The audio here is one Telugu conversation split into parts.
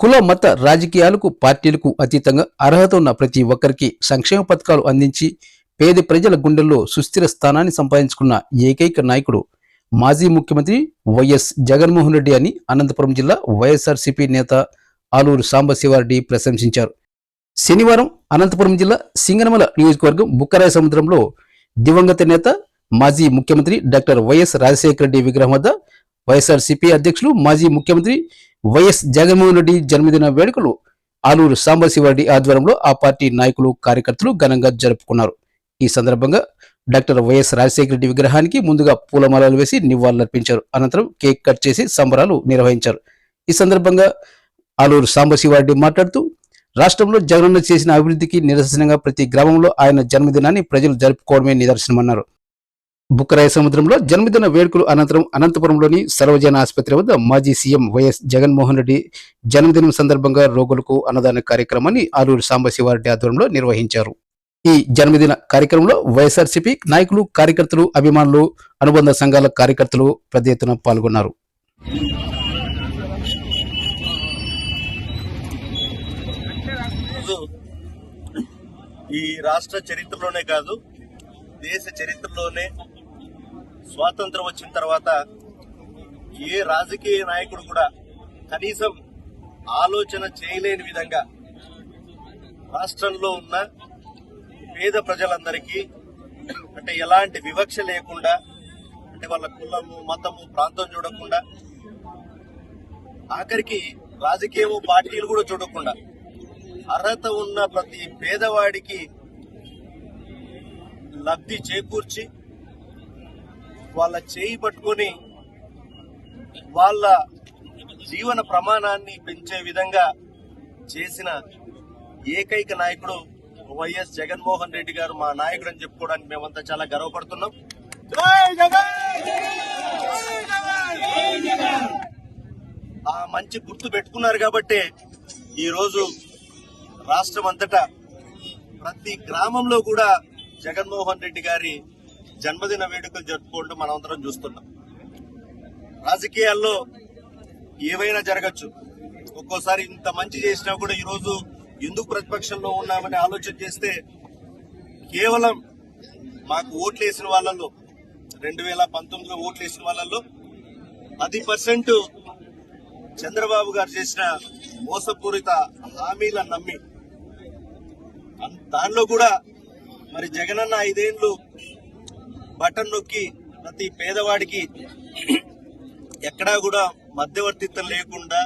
కుల మత రాజకీయాలకు పార్టీలకు అతీతంగా అర్హత ఉన్న ప్రతి ఒక్కరికి సంక్షేమ పథకాలు అందించి పేద ప్రజల గుండెల్లో సుస్థిర స్థానాన్ని సంపాదించుకున్న ఏకైక నాయకుడు మాజీ ముఖ్యమంత్రి వైఎస్ జగన్మోహన్ రెడ్డి అని అనంతపురం జిల్లా వైఎస్ఆర్సీపీ నేత ఆలూరు సాంబశివారెడ్డి ప్రశంసించారు. శనివారం అనంతపురం జిల్లా సింగనమల నియోజకవర్గం బుక్కరాయ సముద్రంలో దివంగత నేత మాజీ ముఖ్యమంత్రి డాక్టర్ వైఎస్ రాజశేఖర రెడ్డి విగ్రహం వద్ద వైఎస్ఆర్సీపీ అధ్యక్షులు మాజీ ముఖ్యమంత్రి వైఎస్ జగన్మోహన్ రెడ్డి జన్మదిన వేడుకలు ఆలూరు సాంబశివారెడ్డి ఆధ్వర్యంలో ఆ పార్టీ నాయకులు కార్యకర్తలు ఘనంగా జరుపుకున్నారు. ఈ సందర్భంగా డాక్టర్ వైఎస్ రాజశేఖర రెడ్డి విగ్రహానికి ముందుగా పూలమాలలు వేసి నివాళులర్పించారు. అనంతరం కేక్ కట్ చేసి సంబరాలు నిర్వహించారు. ఈ సందర్భంగా ఆలూరు సాంబశివారెడ్డి మాట్లాడుతూ రాష్ట్రంలో జగనన్న చేసిన అభివృద్ధికి నిదర్శనంగా ప్రతి గ్రామంలో ఆయన జన్మదినాన్ని ప్రజలు జరుపుకోవడమే నిదర్శనమన్నారు. బుక్కరాయ సముద్రంలో జన్మదిన వేడుకలు అనంతరం అనంతపురంలోని సర్వజన ఆసుపత్రి వద్ద మాజీ సీఎం వైఎస్ జగన్మోహన్ రెడ్డి జన్మదినం సందర్భంగా రోగులకు అన్నదాన కార్యక్రమాన్ని ఆలూరు సాంబశివారెడ్డి ఆధ్వర్యంలో నిర్వహించారు. ఈ జన్మదిన కార్యక్రమంలో వైఎస్ఆర్సీపీ నాయకులు కార్యకర్తలు అభిమానులు అనుబంధ సంఘాల కార్యకర్తలు పెద్ద ఎత్తున పాల్గొన్నారు. ఈ రాష్ట్ర చరిత్రలోనే కాదు దేశ చరిత్రలోనే స్వాతంత్రం వచ్చిన తర్వాత ఏ రాజకీయ నాయకుడు కూడా కనీసం ఆలోచన చేయలేని విధంగా రాష్ట్రంలో ఉన్న పేద ప్రజలందరికీ అంటే ఎలాంటి వివక్ష లేకుండా అంటే వాళ్ళ కులము మతము ప్రాంతం చూడకుండా ఆఖరికి రాజకీయము పార్టీలు కూడా చూడకుండా అర్హత ఉన్న ప్రతి పేదవాడికి లబ్ధి చేకూర్చి వాళ్ళ చేయి పట్టుకొని వాళ్ళ జీవన ప్రమాణాన్ని పెంచే విధంగా చేసిన ఏకైక నాయకుడు వైఎస్ జగన్మోహన్ రెడ్డి గారు మా నాయకుడు అని చెప్పుకోవడానికి మేమంతా చాలా గర్వపడుతున్నాం. ఆ మంచి గుర్తు పెట్టుకున్నారు కాబట్టి ఈ రోజు రాష్ట్రం అంతటా ప్రతి గ్రామంలో కూడా జగన్మోహన్ రెడ్డి గారి జన్మదిన వేడుకలు జరుపుకోవడం మనమందరం చూస్తున్నాం. రాజకీయాల్లో ఏవైనా జరగచ్చు. ఒక్కోసారి ఇంత మంచి చేసినా కూడా ఈరోజు ఎందుకు ప్రతిపక్షంలో ఉన్నామని ఆలోచన చేస్తే కేవలం మాకు ఓట్లు వేసిన వాళ్ళల్లో రెండు వేల పంతొమ్మిదిలో ఓట్లు వేసిన వాళ్ళల్లో పది పర్సెంట్ చంద్రబాబు గారు చేసిన మోసపూరిత హామీల నమ్మి దానిలో కూడా మరి జగనన్న ఐదేళ్ళు బటన్ నొక్కి ప్రతి పేదవాడికి ఎక్కడా కూడా మధ్యవర్తిత్వం లేకుండా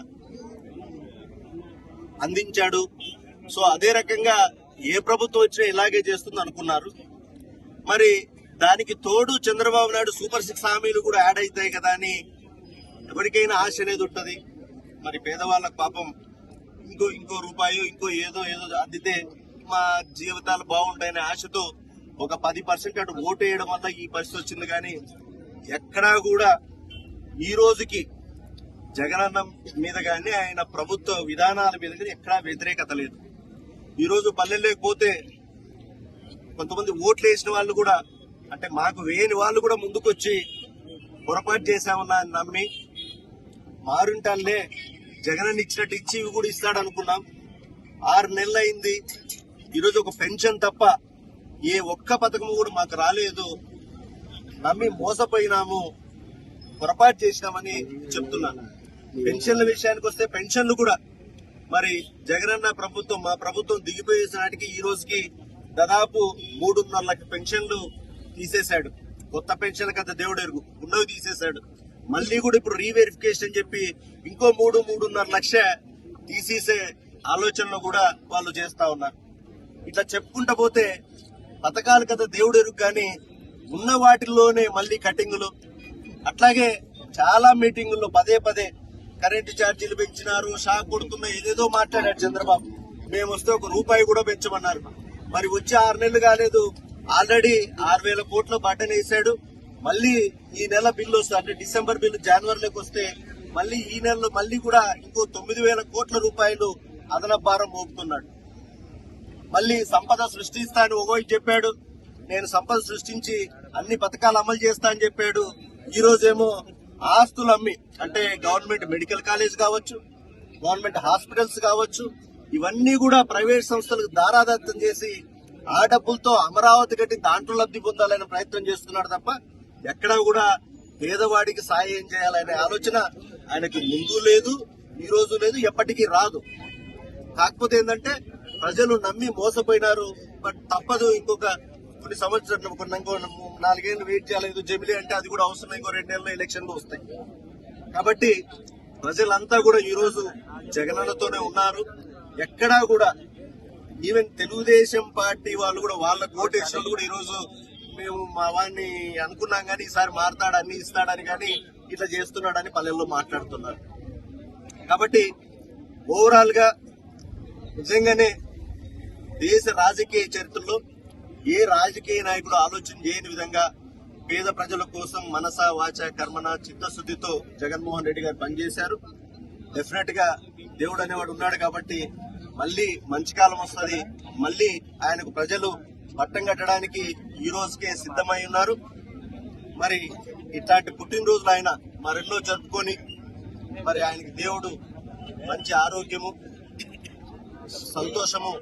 అందించాడు. సో అదే రకంగా ఏ ప్రభుత్వం వచ్చినా ఇలాగే చేస్తుంది అనుకున్నారు. మరి దానికి తోడు చంద్రబాబు నాయుడు సూపర్ సిక్స్ హామీలు కూడా యాడ్ అవుతాయి కదా అని ఎవరికైనా ఆశ అనేది ఉంటుంది. మరి పేదవాళ్ళకు పాపం ఇంకో ఇంకో రూపాయో ఇంకో ఏదో ఏదో అందితే మా జీవితాలు బాగుంటాయనే ఆశతో ఒక పది పర్సెంట్ అటు ఓటు వేయడం వల్ల ఈ పరిస్థితి వచ్చింది కానీ ఎక్కడా కూడా ఈ రోజుకి జగనన్న మీద కానీ ఆయన ప్రభుత్వ విధానాల మీద కానీ ఎక్కడా వ్యతిరేకత లేదు. ఈరోజు రోజు పల్లెల్లోకి పోతే కొంతమంది ఓట్లు వేసిన వాళ్ళు కూడా అంటే మాకు వేయని వాళ్ళు కూడా ముందుకొచ్చి పొరపాటు చేశామన్నా అని నమ్మి మారుంటానులే జగనన్న ఇచ్చినట్టు ఇచ్చి ఇవి కూడా ఇస్తాడు అనుకున్నాం ఆరు నెలలు అయింది ఈరోజు ఒక పెన్షన్ తప్ప ఏ ఒక్క పథకం కూడా మాకు రాలేదు. నమ్మి మోసపోయినాము. పొరపాటు చేసినామని చెప్తున్నాను. పెన్షన్ల విషయానికి వస్తే పెన్షన్లు కూడా మరి జగనన్న ప్రభుత్వం మా ప్రభుత్వం దిగిపోయే నాటికి ఈ రోజుకి దాదాపు మూడున్నర లక్ష పెన్షన్లు తీసేశాడు. కొత్త పెన్షన్ల కథ దేవుడు ఎరుగు. ఉన్నవి తీసేశాడు. మళ్ళీ కూడా ఇప్పుడు రీవెరిఫికేషన్ అని చెప్పి ఇంకో మూడు మూడున్నర లక్ష తీసేసే ఆలోచనలు కూడా వాళ్ళు చేస్తా ఉన్నారు. ఇట్లా చెప్పుకుంటా పోతే పథకాలు కదా దేవుడు ఎరుగు కానీ ఉన్న వాటిల్లోనే మళ్ళీ కటింగులు. అట్లాగే చాలా మీటింగుల్లో పదే పదే కరెంటు ఛార్జీలు పెంచినారు షాక్ కొడుతున్నా ఏదేదో మాట్లాడారు చంద్రబాబు. మేము వస్తే ఒక రూపాయి కూడా పెంచమన్నారు. మరి వచ్చి ఆరు నెలలు కాలేదు. ఆల్రెడీ ఆరు వేల కోట్ల బటన్ వేసాడు మళ్ళీ ఈ నెల బిల్లు వస్తుంది. అంటే డిసెంబర్ బిల్లు జనవరిలోకి వస్తే మళ్ళీ ఈ నెలలో మళ్ళీ కూడా ఇంకో తొమ్మిది వేల కోట్ల రూపాయలు అదనపు భారం మోపుతున్నాడు. మళ్ళీ సంపద సృష్టిస్తాను అని ఒకవైపు చెప్పాడు. నేను సంపద సృష్టించి అన్ని పథకాలు అమలు చేస్తా అని చెప్పాడు. ఈ రోజేమో ఆస్తులు అమ్మి అంటే గవర్నమెంట్ మెడికల్ కాలేజ్ కావచ్చు గవర్నమెంట్ హాస్పిటల్స్ కావచ్చు ఇవన్నీ కూడా ప్రైవేట్ సంస్థలకు దారాదత్తం చేసి ఆ డబ్బులతో అమరావతి కట్టి దాంట్లో లబ్ధి పొందాలనే ప్రయత్నం చేస్తున్నాడు తప్ప ఎక్కడా కూడా పేదవాడికి సాయం చేయాలనే ఆలోచన ఆయనకి ముందు లేదు ఈ రోజు లేదు ఎప్పటికీ రాదు. కాకపోతే ఏంటంటే ప్రజలు నమ్మి మోసపోయినారు బట్ తప్పదు ఇంకొక కొన్ని సంవత్సరాలు కొన్ని ఇంకో నాలుగేళ్ళు వెయిట్ చేయలేదు జమిలీ అంటే అది కూడా అవసరం ఇంకో రెండేళ్ళ ఎలక్షన్లు వస్తాయి. కాబట్టి ప్రజలంతా కూడా ఈరోజు జగనన్నతోనే ఉన్నారు. ఎక్కడా కూడా ఈవెన్ తెలుగుదేశం పార్టీ వాళ్ళు కూడా వాళ్ళ కోటేశ్వరులు కూడా ఈరోజు మేము మా వాడిని అనుకున్నాం కానీ ఈసారి మారతాడు అన్ని ఇస్తాడని కానీ ఇట్లా చేస్తున్నాడని పల్లెల్లో మాట్లాడుతున్నారు. కాబట్టి ఓవరాల్గా నిజంగానే దేశ రాజకీయ చరిత్రలో ఏ రాజకీయ నాయకుడు ఆలోచన చేయని విధంగా పేద ప్రజల కోసం మనస వాచ కర్మన చిత్తశుద్ధితో జగన్మోహన్ రెడ్డి గారు పనిచేశారు. డెఫినెట్గా దేవుడు అనేవాడు ఉన్నాడు కాబట్టి మళ్ళీ మంచి కాలం వస్తుంది. మళ్ళీ ఆయనకు ప్రజలు పట్టం కట్టడానికి ఈ రోజుకే సిద్ధమై ఉన్నారు. మరి ఇట్లాంటి పుట్టినరోజులు ఆయన మరెన్నో జరుపుకొని మరి ఆయనకి దేవుడు మంచి ఆరోగ్యము సంతోషము